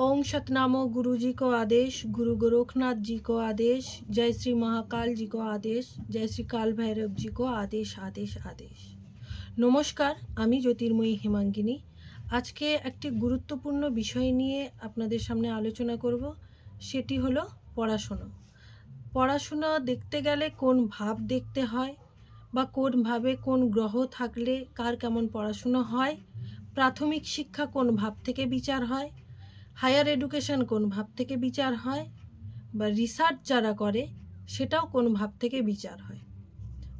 ओम सतनामो गुरु जी को आदेश गुरु गोरखनाथ जी को आदेश जय श्री महाकाल जी को आदेश জয় শ্রী কাল ভৈরব জি কো আদেশ আদেশ আদেশ নমস্কার আমি জ্যোতির্ময়ী হেমাঙ্গিনী আজকে একটি গুরুত্বপূর্ণ বিষয় নিয়ে আপনাদের সামনে আলোচনা করব সেটি হলো পড়াশোনা পড়াশোনা দেখতে গেলে কোন ভাব দেখতে হয় বা কোন ভাবে কোন গ্রহ থাকলে কার কেমন পড়াশুনো হয় প্রাথমিক শিক্ষা কোন ভাব থেকে বিচার হয় হায়ার এডুকেশন কোন ভাব থেকে বিচার হয় বা রিসার্চ যারা করে সেটাও কোন ভাব থেকে বিচার হয়?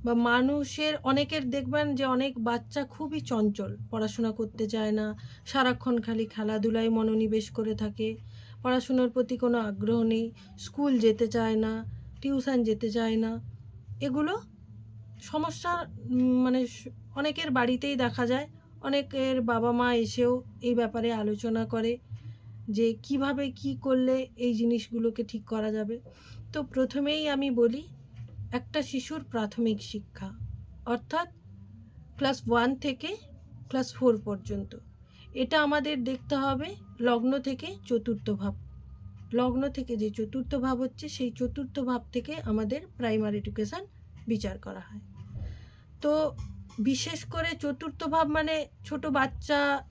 বা মানুষের অনেকের দেখবেন যে অনেক বাচ্চা খুবই চঞ্চল, পড়াশোনা করতে চায় না, সারাক্ষণ খালি খেলাধুলায় মনোনিবেশ করে থাকে, পড়াশুনোর প্রতি কোনো আগ্রহ নেই, স্কুল যেতে চায় না, টিউশন যেতে চায় না। এগুলো সমস্যা মানে অনেকের বাড়িতেই দেখা যায়, অনেকের বাবা মা এসেও এই ব্যাপারে আলোচনা করে। যে কীভাবে কি করলে এই জিনিসগুলোকে ঠিক করা যাবে। তো প্রথমেই আমি বলি, একটা শিশুর প্রাথমিক শিক্ষা, অর্থাৎ ক্লাস ওয়ান থেকে ক্লাস ফোর পর্যন্ত। এটা আমাদের দেখতে হবে লগ্ন থেকে চতুর্থ ভাব। লগ্ন থেকে যে চতুর্থ ভাব হচ্ছে, সেই চতুর্থ ভাব থেকে আমাদের প্রাইমারি এডুকেশান বিচার করা হয়। তো বিশেষ করে চতুর্থ ভাব মানে ছোট বাচ্চা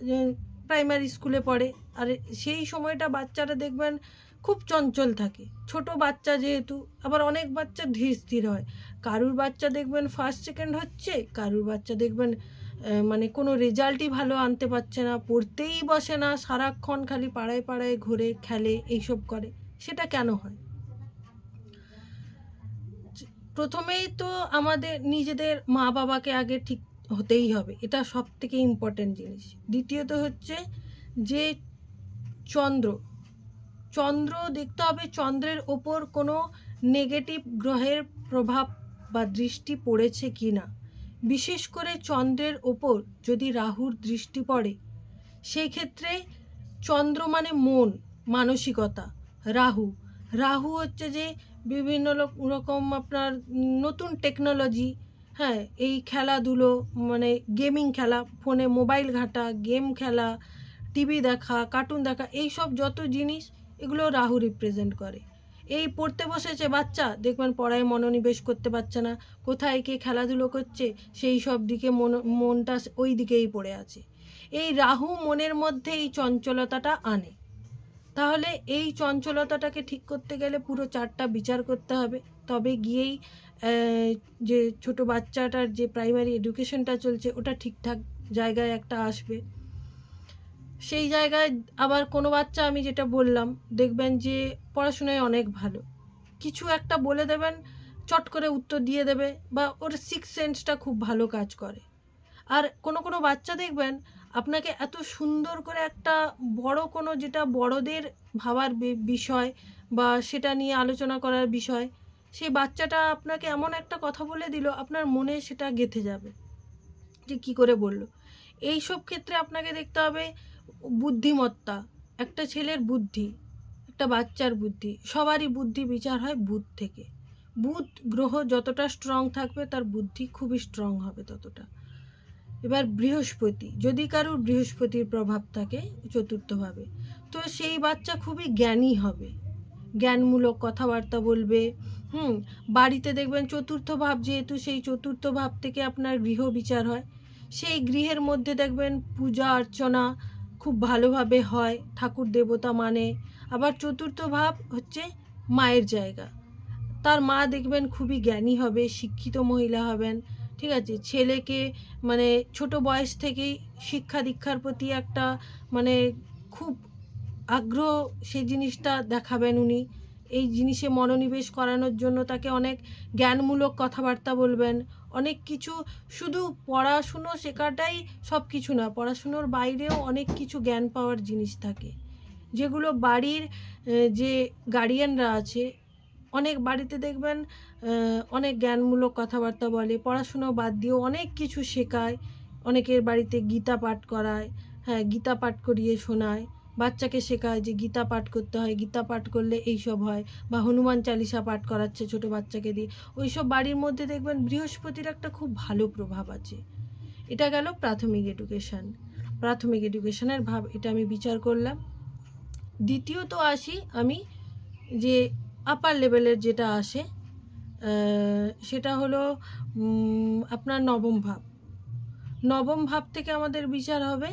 প্রাইমারি স্কুলে পড়ে। আর সেই সময়টা বাচ্চারা দেখবেন খুব চঞ্চল থাকে। ছোট বাচ্চা যেহেতু, আবার অনেক বাচ্চা ধীর স্থির হয়। কারুর বাচ্চা দেখবেন ফার্স্ট সেকেন্ড হচ্ছে, কারুর বাচ্চা দেখবেন মানে কোনো রেজাল্টই ভালো আনতে পারছে না, পড়তেই বসে না, সারাক্ষণ খালি পাড়ায় পাড়ায় ঘুরে, খেলে, এইসব করে। সেটা কেন হয়? প্রথমেই তো আমাদের নিজেদের মা বাবাকে আগে ঠিক হতেই হবে, এটা সব থেকে ইম্পর্ট্যান্ট জিনিস। দ্বিতীয়ত হচ্ছে যে চন্দ্র। চন্দ্র দেখতে হবে চন্দ্রের ওপর কোনো নেগেটিভ গ্রহের প্রভাব বা দৃষ্টি পড়েছে কি না। বিশেষ করে চন্দ্রের ওপর যদি রাহুর দৃষ্টি পড়ে সেই ক্ষেত্রে চন্দ্র মানে মন, মানসিকতা, রাহু। রাহু হচ্ছে যে বিভিন্ন রকম আপনার নতুন টেকনোলজি হ্যাঁ এই খেলাধুলো মানে গেমিং খেলা, ফোনে মোবাইল ঘাঁটা গেম খেলা টিভি দেখা কার্টুন দেখা এই সব যত জিনিস এগুলো রাহু রিপ্রেজেন্ট করে। এই পড়তে বসেছে বাচ্চা, দেখবেন পড়ায় মনোনিবেশ করতে পারছে না, কোথায় কে খেলাধুলো করছে, সেই সব দিকে মন, মনটা ওই দিকেই পড়ে আছে। এই রাহু মনের মধ্যে এই চঞ্চলতাটা আনে। তাহলে এই চঞ্চলতাটাকে ঠিক করতে গেলে পুরো চারটা বিচার করতে হবে। তবে গিয়েই যে ছোট বাচ্চাটার যে প্রাইমারি এডুকেশনটা চলছে, ওটা ঠিকঠাক জায়গায় একটা আসবে। সেই জায়গায় আবার কোনো বাচ্চা আমি যেটা বললাম, দেখবেন যে পড়াশোনায় অনেক ভালো। কিছু একটা বলে দেবেন, চট করে উত্তর দিয়ে দেবে বা ওর সিক্স সেন্সটা খুব ভালো কাজ করে। আর কোনো কোনো বাচ্চা দেখবেন, আপনাকে এত সুন্দর করে একটা বড় কোনো যেটা বড়দের ভাবার বিষয় বা সেটা নিয়ে আলোচনা করার বিষয়, সেই বাচ্চাটা আপনাকে এমন একটা কথা বলে দিল, আপনার মনে সেটা গেঁথে যাবে। যে কি করে বলল? এই সব ক্ষেত্রে আপনাকে দেখতে হবে বুদ্ধিমত্তা, একটা ছেলের বুদ্ধি, একটা বাচ্চার বুদ্ধি, সবারই বুদ্ধি বিচার হয় বুধ থেকে। বুধ গ্রহ যতটা স্ট্রং থাকবে, তার বুদ্ধি খুবই স্ট্রং হবে ততটা। এবার বৃহস্পতি, যদি কারোর বৃহস্পতির প্রভাব থাকে চতুর্থভাবে, তো সেই বাচ্চা খুবই জ্ঞানী হবে। জ্ঞানমূলক কথাবার্তা বলবে, হুম, বাড়িতে দেখবেন চতুর্থ ভাব যেহেতু, সেই চতুর্থ ভাব থেকে আপনার গৃহ বিচার হয়। সেই গৃহের মধ্যে দেখবেন পূজা অর্চনা খুব ভালোভাবে হয়, ঠাকুর দেবতা মানে। আবার চতুর্থ ভাব হচ্ছে মায়ের জায়গা। তার মা দেখবেন খুবই জ্ঞানী হবে, শিক্ষিত মহিলা হবেন, ঠিক আছে? ছেলেকে মানে ছোট বয়স থেকেই শিক্ষা দীক্ষার প্রতি একটা মানে খুব আগ্রহ সেই জিনিসটা দেখাবেন উনি। এই জিনিসে মনোনিবেশ করানোর জন্য তাকে অনেক জ্ঞানমূলক কথাবার্তা বলবেন। অনেক কিছু শুধু পড়াশুনো শেখাটাই সব কিছু না, পড়াশুনোর বাইরেও অনেক কিছু জ্ঞান পাওয়ার জিনিস থাকে। যেগুলো বাড়ির যে গার্ডিয়ানরা আছে, অনেক বাড়িতে দেখবেন অনেক জ্ঞানমূলক কথাবার্তা বলে, পড়াশুনো বাদ দিয়েও অনেক কিছু শেখায়। অনেকের বাড়িতে গীতা পাঠ করায় হ্যাঁ গীতা পাঠ করিয়ে শোনায়। বাচ্চাকে শেখায় যে গীতা পাঠ করতে হয়, গীতা পাঠ করলে এই সব হয় বা হনুমান চালিসা পাঠ করাচ্ছে ছোট বাচ্চাকে দিয়ে। ওই সব বাড়ির মধ্যে দেখবেন বৃহস্পতির একটা খুব ভালো প্রভাব আছে। এটা গেল প্রাথমিক এডুকেশন প্রাথমিক এডুকেশনের ভাব, এটা আমি বিচার করলাম। দ্বিতীয়ত আসি আমি যে আপার লেভেলের যেটা আসে সেটা হলো আপনার নবম ভাব। নবম ভাব থেকে আমাদের বিচার হবে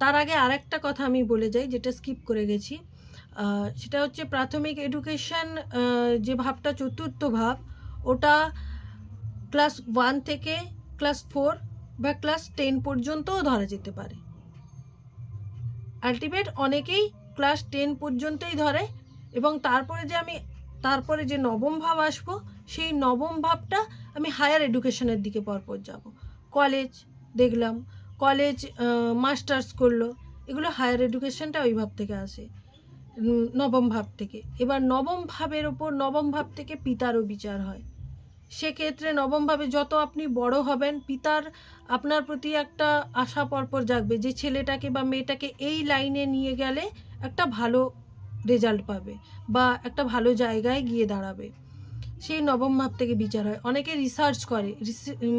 তার আগে আরেকটা কথা আমি বলে যাই, যেটা স্কিপ করে গেছি। সেটা হচ্ছে প্রাথমিক এডুকেশন যে ভাবটা চতুর্থ ভাব, ওটা ক্লাস ওয়ান থেকে ক্লাস ফোর বা ক্লাস টেন পর্যন্তও ধরা যেতে পারে। আলটিমেট অনেকেই ক্লাস টেন পর্যন্তই ধরে এবং তারপরে যে আমি, তারপরে যে নবম ভাব আসব, সেই নবম ভাবটা আমি হায়ার এডুকেশনের দিকে পরপর যাব। কলেজ দেখলাম কলেজ মাস্টার্স করল, এগুলো হায়ার এডুকেশনটা ওই ভাব থেকে আসে নবম ভাব থেকে। এবার নবম ভাবের ওপর, নবম ভাব থেকে পিতারও বিচার হয়। সেক্ষেত্রে নবমভাবে যত আপনি বড় হবেন, পিতার আপনার প্রতি একটা আশা পরপর জাগবে যে ছেলেটাকে বা মেয়েটাকে এই লাইনে নিয়ে গেলে একটা ভালো রেজাল্ট পাবে বা একটা ভালো জায়গায় গিয়ে দাঁড়াবে। সেই নবম ভাব থেকে বিচার হয়। অনেকে রিসার্চ করে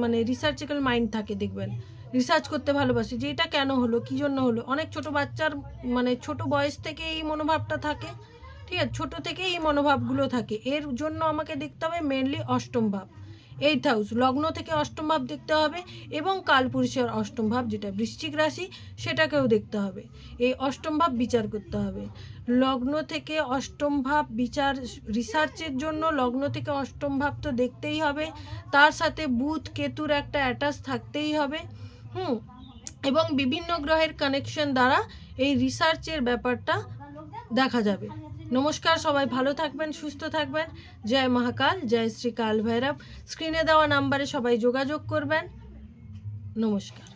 মানে রিসার্চিক্যাল মাইন্ড থাকে দেখবেন। রিসার্চ করতে ভালোবাসি, যে এটা কেন হলো, কী জন্য হলো? অনেক ছোট বাচ্চার মানে ছোট বয়স থেকে এই মনোভাবটা থাকে, ঠিক আছে? ছোটো থেকেই এই মনোভাবগুলো থাকে। এর জন্য আমাকে দেখতে হবে মেনলি অষ্টম ভাব। এইট হাউস লগ্ন থেকে অষ্টম ভাব দেখতে হবে এবং কালপুরুষের অষ্টম ভাব, যেটা বৃশ্চিক রাশি, সেটাকেও দেখতে হবে। এই অষ্টম ভাব বিচার করতে হবে। লগ্ন থেকে অষ্টম ভাব বিচার রিসার্চের জন্য লগ্ন থেকে অষ্টম ভাব তো দেখতেই হবে। তার সাথে বুধ, কেতুর একটা অ্যাটাচ থাকতেই হবে। হুম, এবং বিভিন্ন গ্রহের কানেকশন দ্বারা এই রিসার্চের ব্যাপারটা দেখা যাবে। নমস্কার সবাই, ভালো থাকবেন, সুস্থ থাকবেন। জয় মহাকাল, জয় শ্রী কাল ভৈরব স্ক্রিনে দেওয়া নাম্বারে সবাই যোগাযোগ করবেন। নমস্কার।